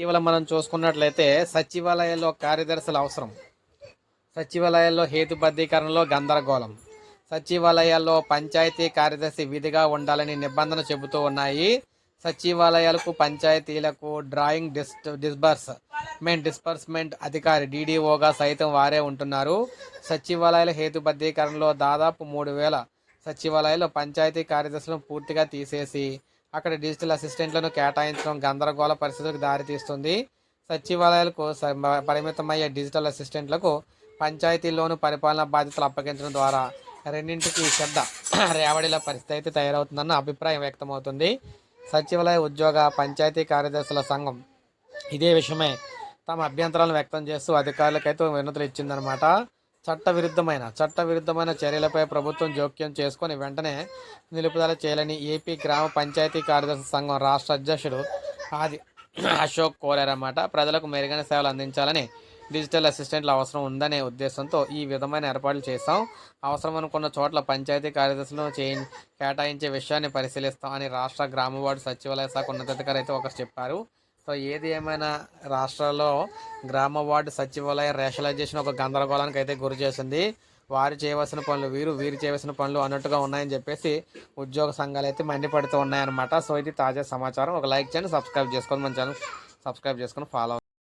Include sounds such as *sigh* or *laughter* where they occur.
ఇటీవల మనం చూసుకున్నట్లయితే సచివాలయాల్లో కార్యదర్శుల అవసరం. సచివాలయాల్లో హేతుబద్ధీకరణలో గందరగోళం. సచివాలయాల్లో పంచాయతీ కార్యదర్శి విధిగా ఉండాలని నిబంధన చెబుతూ ఉన్నాయి. సచివాలయాలకు పంచాయతీలకు డ్రాయింగ్ డిస్ డిస్బర్స్మెంట్ డిస్బర్స్మెంట్ అధికారి డీడీఓగా సైతం వారే ఉంటున్నారు. సచివాలయాల హేతుబద్ధీకరణలో దాదాపు మూడు వేల సచివాలయాల్లో పంచాయతీ కార్యదర్శులను పూర్తిగా తీసేసి అక్కడ డిజిటల్ అసిస్టెంట్లను కేటాయించడం గందరగోళ పరిస్థితులకు దారితీస్తుంది సచివాలయాలకు పరిమితమయ్యే డిజిటల్ అసిస్టెంట్లకు పంచాయతీల్లోనూ పరిపాలనా బాధ్యతలు అప్పగించడం ద్వారా రెండింటికి శ్రద్ధ *clears throat* రేవడిల పరిస్థితి అయితే తయారవుతుందన్న అభిప్రాయం వ్యక్తమవుతుంది. సచివాలయ ఉద్యోగ పంచాయతీ కార్యదర్శుల సంఘం ఇదే విషయమై తమ అభ్యంతరాలను వ్యక్తం చేస్తూ అధికారులకైతే వినతులు ఇచ్చిందనమాట చట్ట విరుద్ధమైన చట్ట విరుద్ధమైన చర్యలపై ప్రభుత్వం జోక్యం చేసుకుని వెంటనే నిలుపుదల చేయాలని ఏపీ గ్రామ పంచాయతీ కార్యదర్శి సంఘం రాష్ట్ర అధ్యక్షుడు ఆది అశోక్ కోరారన్నమాట. ప్రజలకు మెరుగైన సేవలు అందించాలని డిజిటల్ అసిస్టెంట్ల అవసరం ఉందనే ఉద్దేశంతో ఈ విధమైన ఏర్పాట్లు చేశాం. అవసరం అనుకున్న చోట్ల పంచాయతీ కార్యదర్శులను చేయి కేటాయించే విషయాన్ని పరిశీలిస్తాం అని రాష్ట్ర గ్రామవార్డు సచివాలయ శాఖ ఉన్నతాధికారి అయితే ఒకరు చెప్పారు. సో ఏది ఏమైనా రాష్ట్రాల్లో గ్రామ వార్డు సచివాలయ రేషనలైజేషన్ ఒక గందరగోళానికి అయితే గురి చేసింది. వారు చేయవలసిన పనులు వీరు వీరు చేయవలసిన పనులు అన్నట్టుగా ఉన్నాయని చెప్పేసి ఉద్యోగ సంఘాలు అయితే మండిపడుతూ ఉన్నాయన్నమాట. సో ఇది తాజా సమాచారం. ఒక లైక్ చేయండి సబ్స్క్రైబ్ చేసుకోండి మన ఛానల్ సబ్స్క్రైబ్ చేసుకొని ఫాలో